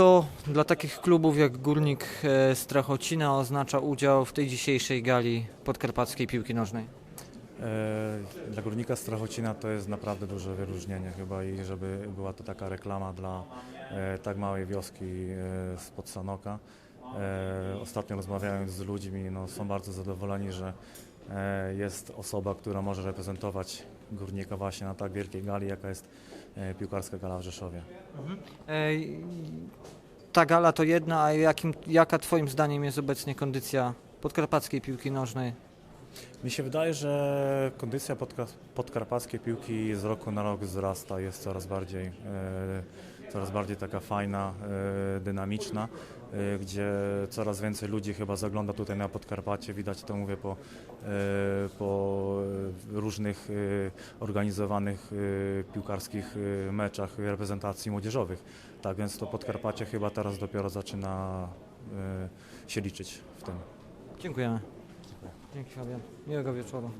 Co dla takich klubów jak Górnik e, Strachocina oznacza udział w tej dzisiejszej gali podkarpackiej piłki nożnej? E, Dla Górnika Strachocina to jest naprawdę duże wyróżnienie chyba i żeby była to taka reklama dla e, tak małej wioski spod Sanoka. Ostatnio rozmawiając z ludźmi, no, są bardzo zadowoleni, że jest osoba, która może reprezentować Górnika właśnie na tak wielkiej gali, jaka jest e, piłkarska gala w Rzeszowie. E, i Ta gala to jedna, a jakim, jaka Twoim zdaniem jest obecnie kondycja podkarpackiej piłki nożnej? Mi się wydaje, że kondycja podka- podkarpackiej piłki z roku na rok wzrasta, jest coraz bardziej, e, coraz bardziej taka fajna, e, dynamiczna, e, gdzie coraz więcej ludzi chyba zagląda tutaj na Podkarpacie, widać to mówię po, po różnych organizowanych piłkarskich meczach reprezentacji młodzieżowych. Tak więc to Podkarpacie chyba teraz dopiero zaczyna się liczyć w tym. Dziękujemy. Dzięki Fabian. Miłego wieczoru.